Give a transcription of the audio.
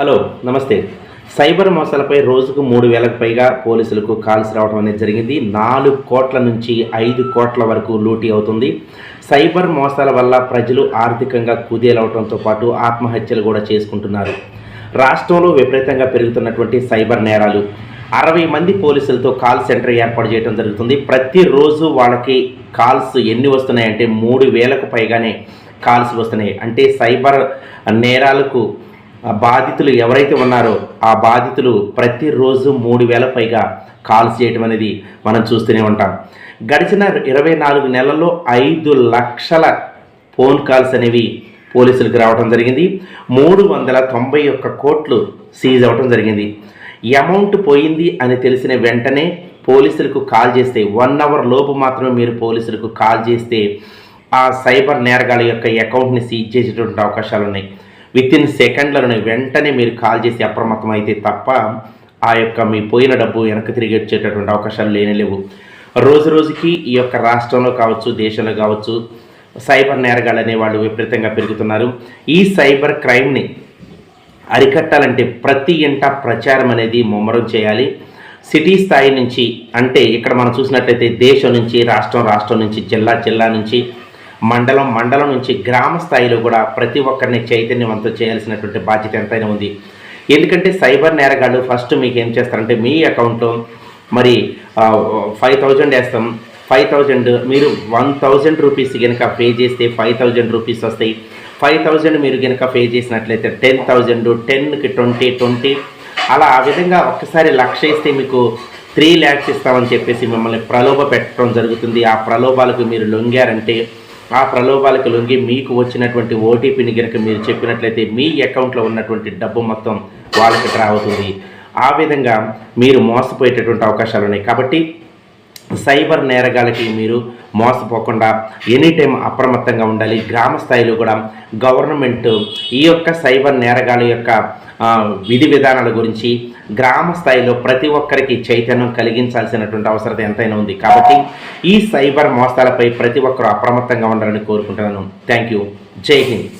Hello నమస్తే. Cyber మోసాలపై రోజుకు మూడు వేలకు పైగా పోలీసులకు కాల్స్ రావడం అనేది జరిగింది. నాలుగు కోట్ల నుంచి ఐదు కోట్ల వరకు లూటీ అవుతుంది. సైబర్ మోసాల వల్ల ప్రజలు ఆర్థికంగా కుదేలవడంతో పాటు ఆత్మహత్యలు కూడా చేసుకుంటున్నారు. రాష్ట్రంలో విపరీతంగా పెరుగుతున్నటువంటి సైబర్ నేరాలు. అరవై మంది పోలీసులతో కాల్ సెంటర్ ఏర్పాటు చేయడం జరుగుతుంది. ప్రతిరోజు వాళ్ళకి కాల్స్ ఎన్ని వస్తున్నాయంటే మూడు వేలకు పైగానే కాల్స్ వస్తున్నాయి. అంటే సైబర్ నేరాలకు బాధితులు ఎవరైతే ఉన్నారో ఆ బాధితులు ప్రతిరోజు మూడు వేల పైగా కాల్స్ చేయటం అనేది మనం చూస్తూనే ఉంటాం. గడిచిన ఇరవై నాలుగు నెలల్లో ఐదు లక్షల ఫోన్ కాల్స్ అనేవి పోలీసులకు రావడం జరిగింది. మూడు వందల తొంభై ఒక్క కోట్లు సీజ్ అవ్వడం జరిగింది. అమౌంట్ పోయింది అని తెలిసిన వెంటనే పోలీసులకు కాల్ చేస్తే వన్ అవర్ లోపు మాత్రమే మీరు పోలీసులకు కాల్ చేస్తే ఆ సైబర్ నేరగాళ్ళ యొక్క అకౌంట్ని సీజ్ చేసేటువంటి అవకాశాలు ఉన్నాయి విత్ ఇన్ సెకండ్లను వెంటనే మీరు కాల్ చేసి అప్రమత్తం అయితే తప్ప ఆ యొక్క మీ పోయిన డబ్బు వెనక్కి తిరిగి వచ్చేటటువంటి అవకాశాలు లేనే లేవు. రోజు రోజుకి ఈ యొక్క రాష్ట్రంలో కావచ్చు దేశంలో కావచ్చు సైబర్ నేరగాళ్ళు అనేవాళ్ళు విపరీతంగా పెరుగుతున్నారు. ఈ సైబర్ క్రైమ్ని అరికట్టాలంటే ప్రతి ఇంట ప్రచారం అనేది ముమ్మరం చేయాలి. సిటీ స్థాయి నుంచి అంటే ఇక్కడ మనం చూసినట్లయితే దేశం నుంచి రాష్ట్రం రాష్ట్రం నుంచి జిల్లా జిల్లా నుంచి మండలం మండలం నుంచి గ్రామ స్థాయిలో కూడా ప్రతి ఒక్కరిని చైతన్యవంతం చేయాల్సినటువంటి బాధ్యత ఎంతైనా ఉంది. ఎందుకంటే సైబర్ నేరగాళ్ళు ఫస్ట్ మీకు ఏం చేస్తారంటే మీ అకౌంట్లో మరి ఫైవ్ థౌజండ్ వేస్తాం. ఫైవ్ థౌజండ్ మీరు వన్ థౌజండ్ రూపీస్ కనుక పే చేస్తే ఫైవ్ థౌజండ్ రూపీస్ వస్తాయి. ఫైవ్ థౌజండ్ మీరు కనుక పే చేసినట్లయితే టెన్ థౌజండ్ టెన్కి ట్వంటీ ట్వంటీ. అలా ఆ విధంగా ఒక్కసారి లక్ష ఇస్తే మీకు త్రీ ల్యాక్స్ ఇస్తామని చెప్పేసి మిమ్మల్ని ప్రలోభ పెట్టడం జరుగుతుంది. ఆ ప్రలోభాలకు మీరు లొంగారంటే ఆ ప్రలోభాలకు లొంగి మీకు వచ్చినటువంటి ఓటీపీని గనక మీరు చెప్పినట్లయితే మీ అకౌంట్లో ఉన్నటువంటి డబ్బు మొత్తం వాళ్ళకి డ్రా అవుతుంది ఆ విధంగా మీరు మోసపోయేటటువంటి అవకాశాలు ఉన్నాయి కాబట్టి సైబర్ నేరగాలకి మీరు మోసపోకుండా ఎనీ టైం అప్రమత్తంగా ఉండాలి. గ్రామ స్థాయిలో కూడా గవర్నమెంట్ ఈ యొక్క సైబర్ నేరగాల యొక్క విధి విధానాల గురించి గ్రామ స్థాయిలో ప్రతి ఒక్కరికి చైతన్యం కలిగించాల్సినటువంటి అవసరం ఎంతైనా ఉంది. కాబట్టి ఈ సైబర్ మోసాలపై ప్రతి ఒక్కరూ అప్రమత్తంగా ఉండాలని కోరుకుంటున్నాను. Thank you. జై హింద్.